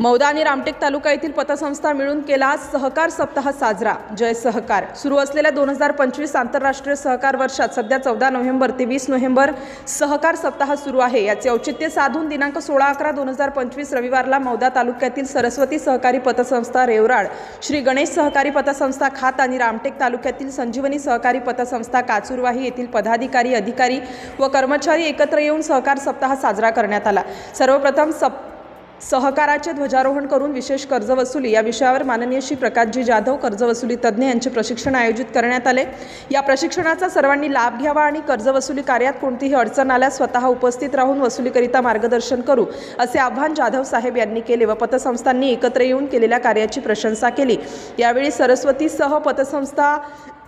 मौदा आणि रामटेक तालुका येथील पतसंस्था मिळून केला सहकार सप्ताह साजरा. जय सहकार. सुरू असलेल्या दोन हजार पंचवीस आंतरराष्ट्रीय सहकार वर्षात सध्या चौदा नोव्हेंबर ते वीस नोव्हेंबर सहकार सप्ताह सुरू आहे. याचे औचित्य साधून दिनांक सोळा अकरा दोन हजार पंचवीस रविवारला मौदा तालुक्यातील सरस्वती सहकारी पतसंस्था रेवराड श्री गणेश सहकारी पतसंस्था खात आणि रामटेक तालुक्यातील संजीवनी सहकारी पतसंस्था काचुरवाही येथील पदाधिकारी अधिकारी व कर्मचारी एकत्र येऊन सहकार सप्ताह साजरा करण्यात आला. सर्वप्रथम सप सहकाराचे ध्वजारोहण करून विशेष कर्ज वसुली या विषयावर माननीय श्री प्रकाशजी जाधव कर्ज वसुली तज्ज्ञ यांचे प्रशिक्षण आयोजित करण्यात आले. या प्रशिक्षणाचा सर्वांनी लाभ घ्यावा आणि कर्ज वसुली कार्यात कोणतीही अडचण आल्यास स्वतः उपस्थित राहून वसुलीकरिता मार्गदर्शन करू असे आव्हान जाधव साहेब यांनी केले व पतसंस्थांनी एकत्र येऊन केलेल्या कार्याची प्रशंसा केली. यावेळी सरस्वतीसह पतसंस्था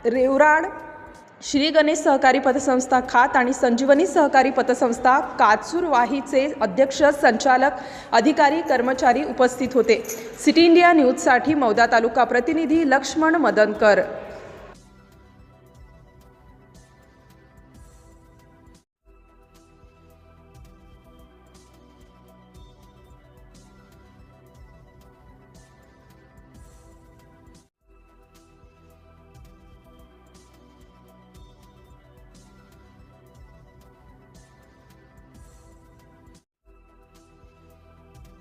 रेवराड श्री गणेश सहकारी पतसंस्था खात आणि संजीवनी सहकारी पतसंस्था काचूरवाहीचे अध्यक्ष संचालक अधिकारी कर्मचारी उपस्थित होते. सिटी इंडिया न्यूजसाठी मौदा तालुका प्रतिनिधी लक्ष्मण मदनकर.